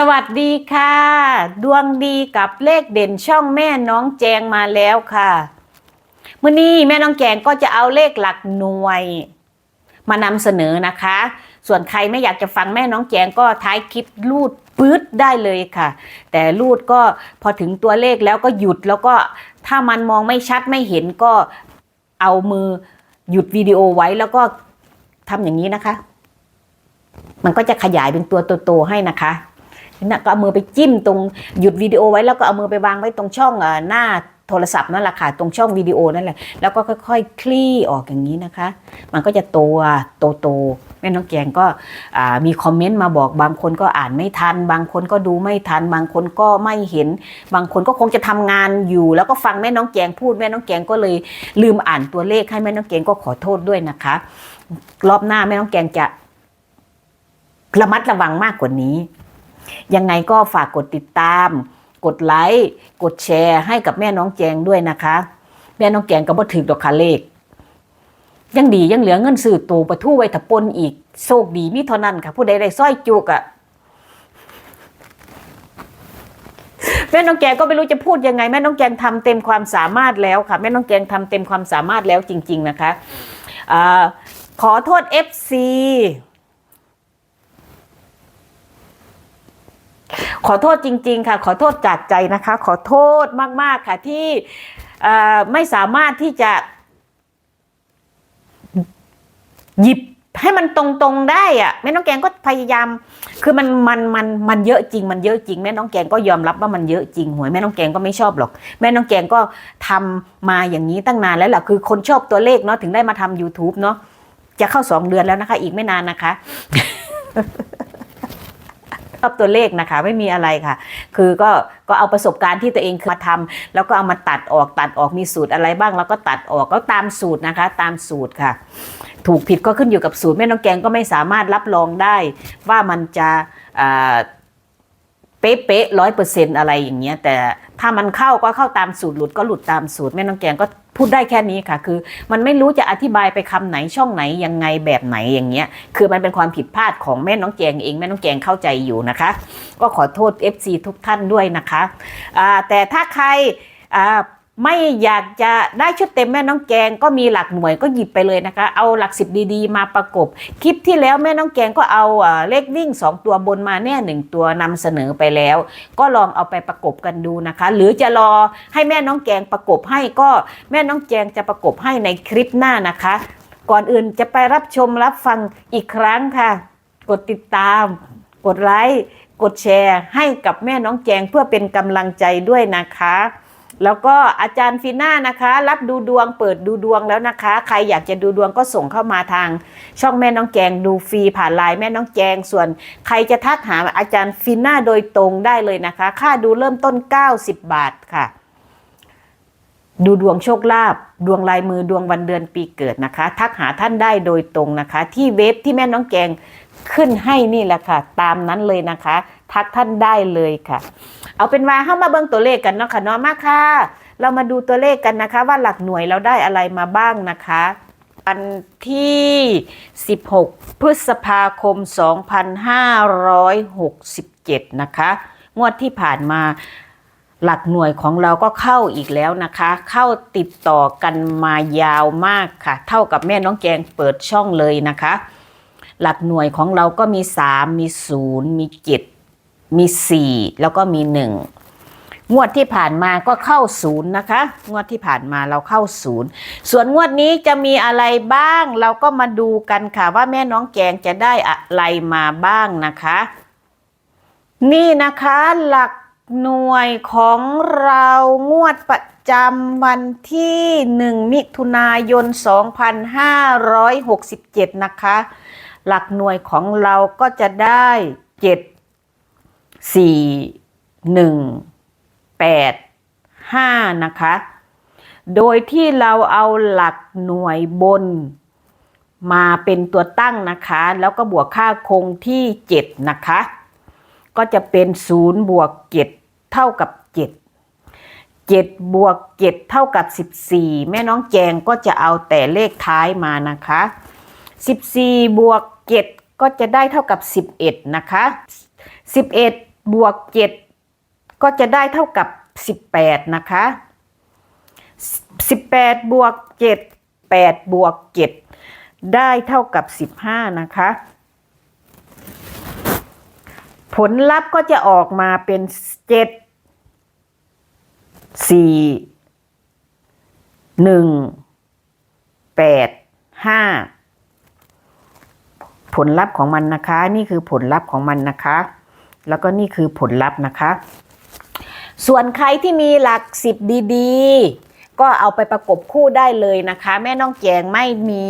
สวัสดีค่ะ ดวงดีกับเลขเด่นช่องแม่น้องแจงมาแล้วค่ะมื่อนี้แม่น้องแจงก็จะเอาเลขหลักหน่วย มานำเสนอนะคะ ส่วนใครไม่อยากจะฟังแม่น้องแจงก็ท้ายคลิปลูดปื๊ดได้เลยค่ะ แต่ลูดก็พอถึงตัวเลขแล้วก็หยุดแล้วก็ถ้ามันมองไม่ชัดไม่เห็นก็เอามือหยุดวิดีโอไว้แล้วก็ทำอย่างนี้นะคะ มันก็จะขยายเป็นตัวโตๆให้นะคะ นะก็เอามือไปจิ้มตรงหยุดวิดีโอไว้แล้วก็เอามือไปวางไว้ตรงช่องอหน้าโทรศัพท์นั่นแหละค่ะตรงช่องวิดีโอนั่นแหละแล้วก็ค่อยๆ คลี่ออกอย่างนี้นะคะ มันก็จะโตโตโตๆแม่น้องแกงก็มีคอมเมนต์มาบอกบางคนก็อ่านไม่ทัน บางคนก็ดูไม่ทัน บางคนก็ไม่เห็น บางคนก็คงจะทำงานอยู่ แล้วก็ฟังแม่น้องแกงพูดแม่น้องแกงก็เลยลืมอ่านตัวเลขให้แม่น้องแกงก็ขอโทษด้วยนะคะ รอบหน้าแม่น้องแกงจะระมัดระวังมากกว่านี้ ยังไงก็ฝากกดติดตาม กดไลค์ กดแชร์ให้กับแม่น้องแจงด้วยนะคะ แม่น้องแจงก็บ่ถึกดอกค่ะเลข ยังดียังเหลือเงินสื่อตูประทู่ไว้ถะปนอีกโชคดีมิเท่านั้นค่ะ ผู้ใดได้สร้อยจุกอะ่ะแม่น้องแกงก็ไม่รู้จะพูดยังไง แม่น้องแกงทำเต็มความสามารถแล้วค่ะ แม่น้องแกงทำเต็มความสามารถแล้วจริง ๆ นะคะอขอโทษ FC ขอโทษจริง ๆ ค่ะ ขอโทษจากใจนะคะ ขอโทษมาก ๆ ค่ะที่ไม่สามารถที่จะหยิบให้มันตรงๆได้อะแม่น้องแกงก็พยายาม คือมันมันมันมันเยอะจริง มันเยอะจริงแม่น้องแกงก็ยอมรับว่ามันเยอะจริงหวยแม่น้องแกงก็ไม่ชอบหรอก แม่น้องแกงก็ทำมาอย่างนี้ตั้งนานแล้วแหละคือคนชอบตัวเลขเนาะถึงได้มาทำ YouTube เนาะจะเข้าสองเดือนแล้วนะคะ อีกไม่นานนะคะ ชอบตัวเลขนะคะ ไม่มีอะไรค่ะ คือก็ก็เอาประสบการณ์ที่ตัวเองเคยมาทำแล้วก็เอามาตัดออกตัดออกมีสูตรอะไรบ้าง แล้วก็ตัดออกก็ตามสูตรนะคะ ตามสูตรค่ะ ถูกผิดก็ขึ้นอยู่กับสูตรแม่น้องแกงก็ไม่สามารถรับรองได้ ว่ามันจะเป๊ะๆร้อยเปอร์เซ็นต์อะไรอย่างเงี้ยแต่ถ้ามันเข้าก็เข้าตามสูตรหลุดก็หลุดตามสูตรแม่น้องแกงก็ พูดได้แค่นี้ค่ะ คือ มันไม่รู้จะอธิบายไปคำไหนช่องไหนยังไงแบบไหนอย่างเงี้ย คือมันเป็นความผิดพลาดของแม่น้องแจงเองแม่น้องแจงเข้าใจอยู่นะคะ ก็ขอโทษ FC ทุกท่านด้วยนะคะแต่ถ้าใคร ไม่อยากจะได้ชุดเต็มแม่น้องแกงก็มีหลักหน่วยก็หยิบไปเลยนะคะ เอาหลักสิบดีๆ มาประกบ คลิปที่แล้วแม่น้องแกงก็เอาเลขวิ่ง 2 ตัวบนมาแน่หนึ่งตัวนำเสนอไปแล้ว ก็ลองเอาไปประกบกันดูนะคะ หรือจะรอให้แม่น้องแกงประกบให้ก็แม่น้องแกงจะประกบให้ในคลิปหน้านะคะ ก่อนอื่นจะไปรับชมรับฟังอีกครั้งค่ะ กดติดตาม กดไลค์กดแชร์ให้กับแม่น้องแจงเพื่อเป็นกำลังใจด้วยนะคะ แล้วก็อาจารย์ฟีน่านะคะ รับดูดวงเปิดดูดวงแล้วนะคะ ใครอยากจะดูดวงก็ส่งเข้ามาทาง ช่องแม่น้องแจงดูฟรีผ่านไลน์แม่น้องแจงส่วน ใครจะทักหาอาจารย์ฟีน่าโดยตรงได้เลยนะคะ ค่าดูเริ่มต้น 90 บาทค่ะ ดูดวงโชคลาภดวงลายมือดวงวันเดือนปีเกิดนะคะ ทักหาท่านได้โดยตรงนะคะ ที่เว็บที่แม่น้องแกง ขึ้นให้นี่แหละค่ะ ตามนั้นเลยนะคะ ทักท่านได้เลยค่ะ เอาเป็นว่าเข้ามาเบิ่งตัวเลขกันเนาะค่ะเนาะมาค่ะ เรามาดูตัวเลขกันนะคะ ว่าหลักหน่วยเราได้อะไรมาบ้างนะคะวันที่ 16 พฤษภาคม 2567 นะคะ งวดที่ผ่านมาหลักหน่วยของเราก็เข้าอีกแล้วนะคะ เข้าติดต่อกันมายาวมากค่ะ เท่ากับแม่น้องแกงเปิดช่องเลยนะคะ หลักหน่วยของเราก็มี 3 มี 0 มี 7 มี 4 แล้วก็มี 1 งวดที่ผ่านมาก็เข้าศูนย์นะคะ งวดที่ผ่านมาเราเข้าศูนย์ส่วนงวดนี้จะมีอะไรบ้าง เราก็มาดูกันค่ะว่าแม่น้องแกงจะได้อะไรมาบ้างนะคะ นี่นะคะหลักหน่วยของเรางวดประจำวันที่ 1 มิถุนายน 2567 นะคะ หลักหน่วยของเราก็จะได้7 4 1 8 5นะคะ โดยที่เราเอาหลักหน่วยบนมาเป็นตัวตั้งนะคะ แล้วก็บวกค่าคงที่ 7 นะคะ ก็จะเป็น 0 บวก 7 เท่ากับ 7 7 บวก 7 เท่ากับ 14 แม่น้องแจงก็จะเอาแต่เลขท้ายมานะคะ 14 บวก 7 ก็จะได้เท่ากับ 11 นะคะ 11 บวกเจ็ดก็จะได้เท่ากับสิบแปดนะคะสิบแปดบวกเจ็ดแปดบวกเจ็ดได้เท่ากับสิบห้านะคะ ผลลัพธ์ก็จะออกมาเป็นเจ็ดสี่หนึ่งแปดห้า ผลลัพธ์ของมันนะคะ นี่คือผลลัพธ์ของมันนะคะ แล้วก็นี่คือผลลัพธ์นะคะ ส่วนใครที่มีหลักสิบดีๆ ก็เอาไปประกบคู่ได้เลยนะคะ แม่น้องแกงไม่มี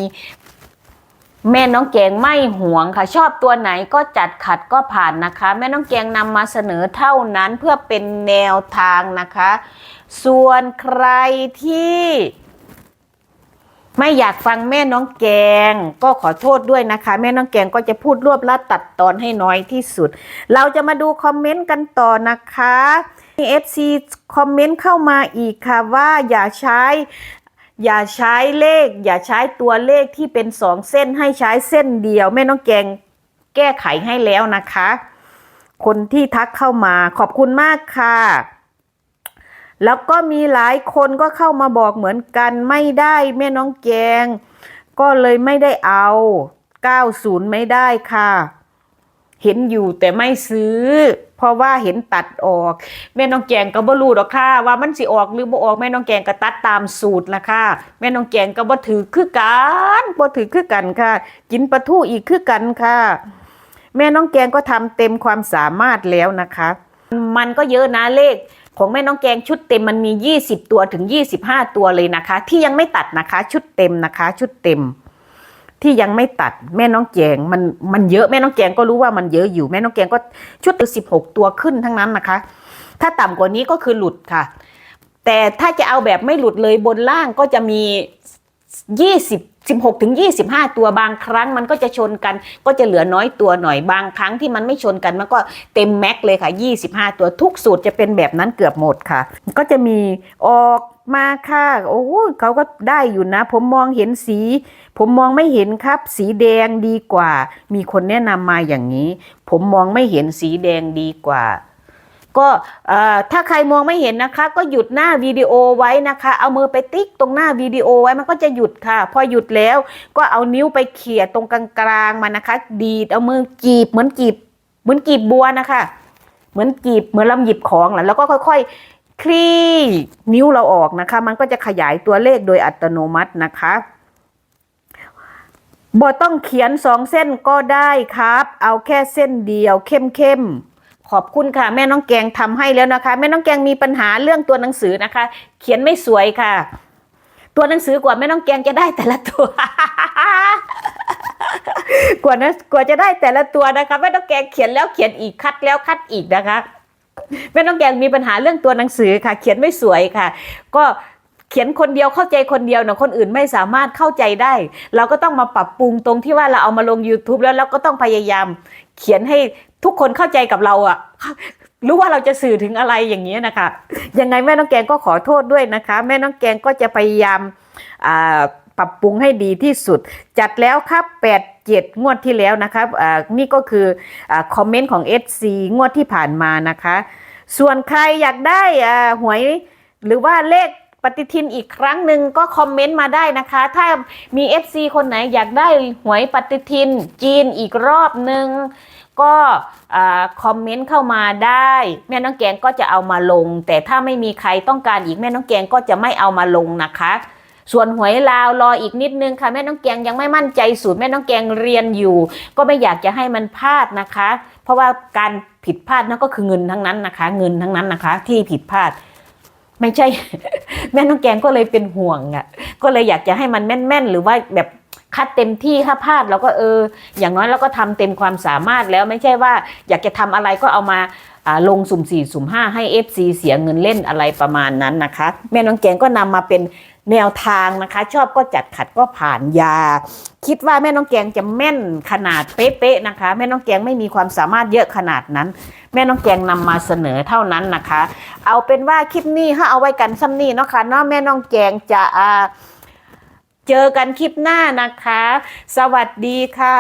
แม่น้องแกงไม่หวงค่ะ ชอบตัวไหนก็จัดขัดก็ผ่านนะคะ แม่น้องแกงนำมาเสนอเท่านั้นเพื่อเป็นแนวทางนะคะ ส่วนใครที่ ไม่อยากฟังแม่น้องแกง ก็ขอโทษด้วยนะคะ แม่น้องแกงก็จะพูดรวบลัดตัดตอนให้น้อยที่สุด เราจะมาดูคอมเมนต์กันต่อนะคะมี FC คอมเมนต์เข้ามาอีกค่ะว่าอย่าใช้อย่าใช้เลข อย่าใช้ตัวเลขที่เป็นสองเส้นให้ใช้เส้นเดียว แม่น้องแกงแก้ไขให้แล้วนะคะ คนที่ทักเข้ามาขอบคุณมากค่ะ แล้วก็มีหลายคนก็เข้ามาบอกเหมือนกันไม่ได้แม่น้องแกง ก็เลยไม่ได้เอา 90 ไม่ได้ค่ะ เห็นอยู่แต่ไม่ซื้อ เพราะว่าเห็นตัดออก แม่น้องแกงก็บ่รู้หรอกค่ะ ว่ามันสิออกหรือบ่ออกแม่น้องแกงก็ตัดตามสูตรละค่ะ แม่น้องแกงก็บ่ถือคือกันบ่ถือคือกันค่ะ กินปลาทูอีกคือกันค่ะ แม่น้องแกงก็ทำเต็มความสามารถแล้วนะคะ มันก็เยอะนะเลข ของแม่น้องแกงชุดเต็มมันมี 20 ตัวถึง 25 ตัวเลยนะคะ ที่ยังไม่ตัดนะคะ ชุดเต็มนะคะ ชุดเต็ม ที่ยังไม่ตัดแม่น้องแกงมันมันเยอะแม่น้องแกงก็รู้ว่ามันเยอะอยู่แม่น้องแกงก็ชุดสิบหกตัวขึ้นทั้งนั้นนะคะ ถ้าต่ำกว่านี้ก็คือหลุดค่ะ แต่ถ้าจะเอาแบบไม่หลุดเลยบนล่างก็จะมี 20 16ถึง25 ตัวบางครั้งมันก็จะชนกัน ก็จะเหลือน้อยตัวหน่อยบางครั้งที่มันไม่ชนกันมันก็เต็มแม็กเลยค่ะ 25 ตัวทุกสูตรจะเป็นแบบนั้นเกือบหมดค่ะ ก็จะมีออกมาค่ะโอ้เขาก็ได้อยู่นะ ผมมองเห็นสี ผมมองไม่เห็นครับ สีแดงดีกว่า มีคนแนะนำมาอย่างนี้ ผมมองไม่เห็นสีแดงดีกว่า ก็ถ้าใครมองไม่เห็นนะคะ ก็หยุดหน้าวิดีโอไว้นะคะ เอามือไปติ๊กตรงหน้าวิดีโอไว้มันก็จะหยุดค่ะ พอหยุดแล้วก็เอานิ้วไปเขี่ยตรงกลางๆมันะคะ ดีดเอามือจีบเหมือนจีบเหมือนกีบบัวนะคะ เหมือนกีบเหมือนลำหยิบของแหละแล้วก็ค่อย ๆ คลี่นิ้วเราออกนะคะ มันก็จะขยายตัวเลขโดยอัตโนมัตินะคะบ่ต้องเขียนสองเส้นก็ได้ครับ เอาแค่เส้นเดียวเข้มๆ ขอบคุณค่ะ แม่น้องแกงทำให้แล้วนะคะ แม่น้องแกงมีปัญหาเรื่องตัวหนังสือนะคะ เขียนไม่สวยค่ะ ตัวหนังสือกว่าแม่น้องแกงจะได้แต่ละตัว กว่านะกว่าจะได้แต่ละตัวนะคะแม่น้องแกงเขียนแล้วเขียนอีกคัดแล้วคัดอีกนะคะแม่น้องแกงมีปัญหาเรื่องตัวหนังสือค่ะ เขียนไม่สวยค่ะ ก็ เขียนคนเดียวเข้าใจคนเดียวนะคนอื่นไม่สามารถเข้าใจได้ เราก็ต้องมาปรับปรุงตรงที่ว่าเราเอามาลง YouTube แล้วเราก็ต้องพยายาม เขียนให้ทุกคนเข้าใจกับเราอะรู้ว่าเราจะสื่อถึงอะไรอย่างนี้นะคะยังไงแม่น้องแกงก็ขอโทษด้วยนะคะ แม่น้องแกงก็จะพยายามปรับปรุงให้ดีที่สุด จัดแล้วครับ8 7งวดที่แล้วนะครับอ่านี่ก็คืออคอมเมนต์ของ SC งวดที่ผ่านมานะคะ ส่วนใครอยากได้หวยหรือว่าเลข ปฏิทินอีกครั้งหนึ่งก็คอมเมนต์มาได้นะคะ ถ้ามี FC คนไหนอยากได้หวยปฏิทินจีนอีกรอบหนึ่งก็คอมเมนต์เข้ามาได้ แม่น้องแกงก็จะเอามาลง แต่ถ้าไม่มีใครต้องการอีกแม่น้องแกงก็จะไม่เอามาลงนะคะ ส่วนหวยลาวรออีกนิดนึงค่ะแม่น้องแกงยังไม่มั่นใจสูตรแม่น้องแกงเรียนอยู่ ก็ไม่อยากจะให้มันพลาดนะคะ เพราะว่าการผิดพลาดนั่นก็คือเงินทั้งนั้นนะคะ เงินทั้งนั้นนะคะ ที่ผิดพลาด ไม่ใช่ แม่น้องแกงก็เลยเป็นห่วงอะ ก็เลยอยากจะให้มันแม่นๆ หรือว่าแบบคัดเต็มที่ถ้าพลาดเราก็เออ อย่างน้อยเราก็ทำเต็มความสามารถแล้วไม่ใช่ว่า อยากจะทำอะไรก็เอามาลงสุ่มสี่สุ่มห้าให้ FC เสียเงินเล่นอะไรประมาณนั้นนะคะ แม่น้องแกงก็นำมาเป็น แนวทางนะคะ ชอบก็จัดขัดก็ผ่านยา คิดว่าแม่น้องแกงจะแม่นขนาดเป๊ะๆนะคะ แม่น้องแกงไม่มีความสามารถเยอะขนาดนั้น แม่น้องแกงนำมาเสนอเท่านั้นนะคะ เอาเป็นว่าคลิปนี้ถ้าเอาไว้กันซ้ำนี่เนาะค่ะเนาะแม่น้องแกงจะอ่าเจอกันคลิปหน้านะคะ สวัสดีค่ะ